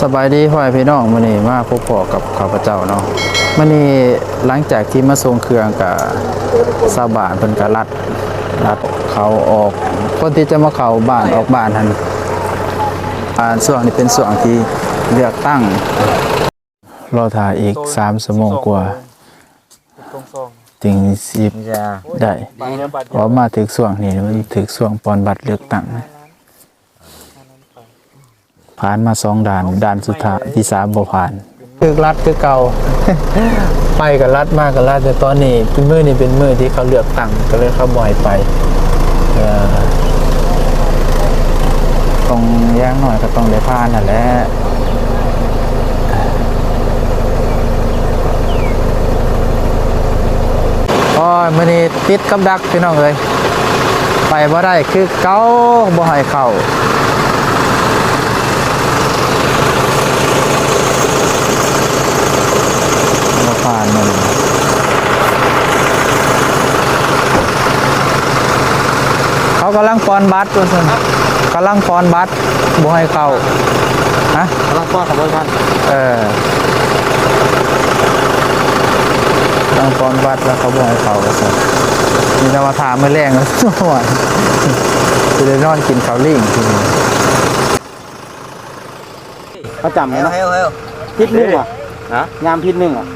สบายดีพ่อพี่น้องมื้อนี้มาพบปะกับข้าพเจ้าเนาะมื้อนี้หลังจากที่มาส่งเครื่องกับชาบานเพิ่นก็รัดรัดเขาออก คนที่จะมาเขาบ้านออกบ้านหันอ่าช่วงนี้เป็นช่วงที่เลือกตั้งรอถ่ายอีก3ชั่วโมงกว่าจึงสิบได้พราะมาถึงช่วงนี้มันถึงช่วงปอนบัตรเลือกตั้ง ผ่านมาสองด่านด่านสุดท้ายที่สามบ่ผ่านคือรัดคือเก่า ไปกับรัดมากกับรัดแต่ตอนนี้เป็นมือนี่เป็นมือที่เขาเลือกตั้งก็เลยเขาบ่อยไปเอ่อต้องย่างหน่อยก็ต้องได้ผ่านนั่นแหละโอ้ยมื้อนี้ติดกับดักพี่น้องเอ้ยไปบ่ได้คือเก่าบ่ให้เข้ามาผ่านมันเขา กำลังปอนบัตรตัวนึงกำลังปอนบัตรบ่ให้เข้าฮะกำลังป้อนขบวนการเออกำลังปอนบัตรแล้วเขาบ่ให้เข้าก็สิมีแต่มาถามมือแรงแล้วทุกวันจะได้นอนกินข้าวลิ่งทีนี้เขาจำไหมเฮลเนาะเฮลเฮลพิษหนึ่งว่ะฮะยามพิษหนึ่งอะ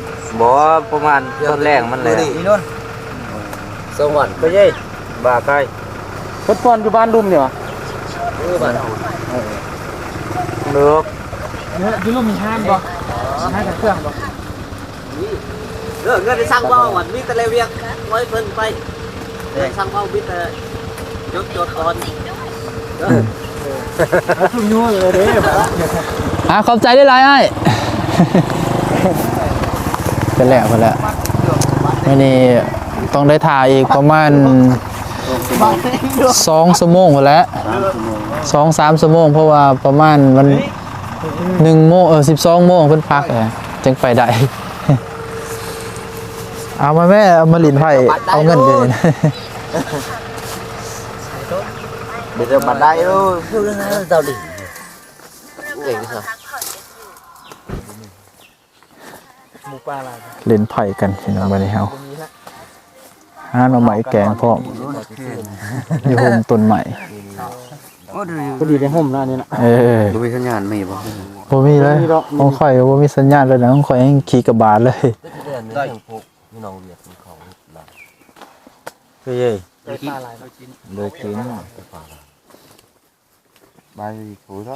บอกว่าประมาณต้นแรกมันเลยนี่นู่นสวรรค์ไปเย่บาไก่ พดป้อนอยู่บ้านดุมเนี่ยวะคือบ้านเลือกอยู่ลุ่มมีห้ามบ่ห้ามกับเครื่องบ่เรื่องเงินได้สร้างเบ้าวันมีแต่เลเวียกไว้เพิ่นไปเรื่องสร้างเบ้ามีแต่ยกจดก่อนชุ่มยั่วเลยเด้บ่อะขอบใจได้ไรไอ้เป็นแล้วเป็นแล้วไม่นี่ต้องได้ถ่ายอีกประมาณ สองชั่วโมงพอแล้วสองสามชั่วโมงเพราะว่าประมาณมันหนึ่งโมงเออสิบสองโมงเพิ่นพักเลยจึงไปได้เอามาแม่เอามาหลินไผ่เอาเงินไปเลยนะเดี๋ยวบัดได้รู้พูดเรื่องนั้นเจ้าดิเก่งที่สุดหมูปลาอะไรเล่นไผ่กันพี่น้องบัดนี้เฮา หาหน่อไม้แกงพร้อมอยู่โฮมต้นใหม่ก็ดีในห่มนะอันนี่นะเออดูมีสัญญาณมีบ่บ่มีเลยของข่อยบ่มีสัญญาณเลยนะของข่อยยังขี่กระบาดเลยได้พวกพี่น้องเรียกเขาคือเย่ปลาอะไรเลยกินใบถูเท่า